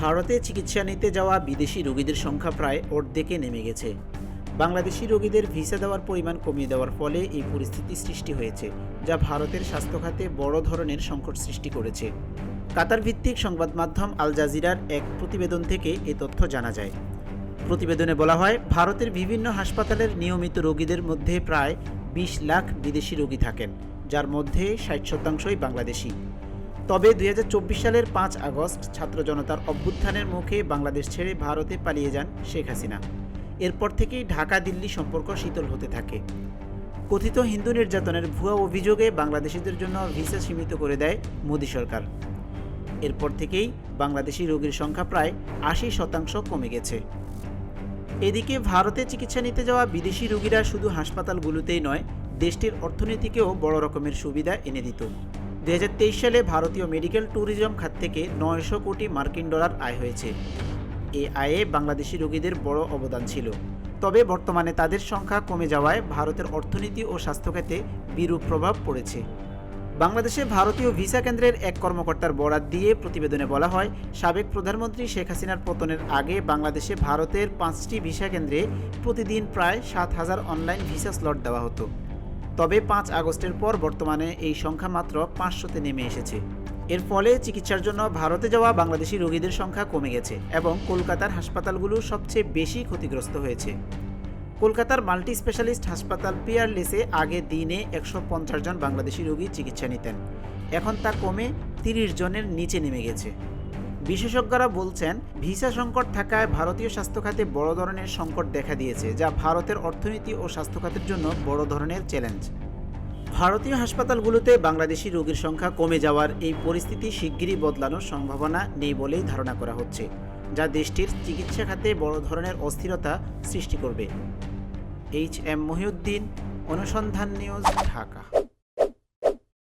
ভারতে চিকিৎসা নিতে যাওয়া বিদেশি রোগীদের সংখ্যা প্রায় অর্ধেকে নেমে গেছে। বাংলাদেশি রোগীদের ভিসা দেওয়ার পরিমাণ কমিয়ে দেওয়ার ফলে এই পরিস্থিতি সৃষ্টি হয়েছে, যা ভারতের স্বাস্থ্য খাতে বড় ধরনের সংকট সৃষ্টি করেছে। কাতার ভিত্তিক সংবাদ মাধ্যম আল জাজিরার এক প্রতিবেদন থেকে এ তথ্য জানা যায়। প্রতিবেদনে বলা হয়, ভারতের বিভিন্ন হাসপাতালের নিয়মিত রোগীদের মধ্যে প্রায় বিশ লাখ বিদেশি রোগী থাকেন, যার মধ্যে ষাট শতাংশই বাংলাদেশি। তবে দুই হাজার চব্বিশ সালের পাঁচ আগস্ট ছাত্র জনতার অভ্যুত্থানের মুখে বাংলাদেশ ছেড়ে ভারতে পালিয়ে যান শেখ হাসিনা। এরপর থেকেই ঢাকা দিল্লি সম্পর্ক শীতল হতে থাকে। কথিত হিন্দু নির্যাতনের ভুয়া অভিযোগে বাংলাদেশিদের জন্য ভিসা সীমিত করে দেয় মোদী সরকার। এরপর থেকেই বাংলাদেশি রোগীর সংখ্যা প্রায় আশি শতাংশ কমে গেছে। এদিকে ভারতে চিকিৎসা নিতে যাওয়া বিদেশি রোগীরা শুধু হাসপাতালগুলোতেই নয়, দেশটির অর্থনীতিকেও বড় রকমের সুবিধা এনে দিত। দু হাজার তেইশ সালে ভারতীয় মেডিকেল ট্যুরিজম খাত থেকে নয়শো কোটি মার্কিন ডলার আয় হয়েছে। এ আয়ে বাংলাদেশি রোগীদের বড় অবদান ছিল। তবে বর্তমানে তাদের সংখ্যা কমে যাওয়ায় ভারতের অর্থনীতি ও স্বাস্থ্যখাতে বিরূপ প্রভাব পড়েছে। বাংলাদেশে ভারতীয় ভিসা কেন্দ্রের এক কর্মকর্তার বরাত দিয়ে প্রতিবেদনে বলা হয়, সাবেক প্রধানমন্ত্রী শেখ হাসিনার পতনের আগে বাংলাদেশে ভারতের পাঁচটি ভিসা কেন্দ্রে প্রতিদিন প্রায় সাত হাজার অনলাইন ভিসা স্লট দেওয়া হতো। তবে পাঁচ আগস্টের পর বর্তমানে এই সংখ্যা মাত্র পাঁচশোতে নেমে এসেছে। এর ফলে চিকিৎসার জন্য ভারতে যাওয়া বাংলাদেশি রোগীদের সংখ্যা কমে গেছে এবং কলকাতার হাসপাতালগুলো সবচেয়ে বেশি ক্ষতিগ্রস্ত হয়েছে। কলকাতার মাল্টি স্পেশালিস্ট হাসপাতাল পিয়ারলেসে আগে দিনে একশো পঞ্চাশ জন বাংলাদেশি রোগী চিকিৎসা নিতেন। এখন তা কমে তিরিশ জনের নিচে নেমে গেছে। বিশেষজ্ঞরা বলছেন, ভিসা সংকট থাকায় ভারতীয় স্বাস্থ্য খাতে বড় ধরনের সংকট দেখা দিয়েছে, যা ভারতের অর্থনীতি ও স্বাস্থ্য খাতের জন্য বড় ধরনের চ্যালেঞ্জ। ভারতীয় হাসপাতালগুলোতে বাংলাদেশি রোগীর সংখ্যা কমে যাওয়ার এই পরিস্থিতি শিগগিরই বদলানোর সম্ভাবনা নেই বলেই ধারণা করা হচ্ছে, যা দেশটির চিকিৎসা খাতে বড় ধরনের অস্থিরতা সৃষ্টি করবে। এইচ এম মহিউদ্দিন, অনুসন্ধান নিউজ, ঢাকা।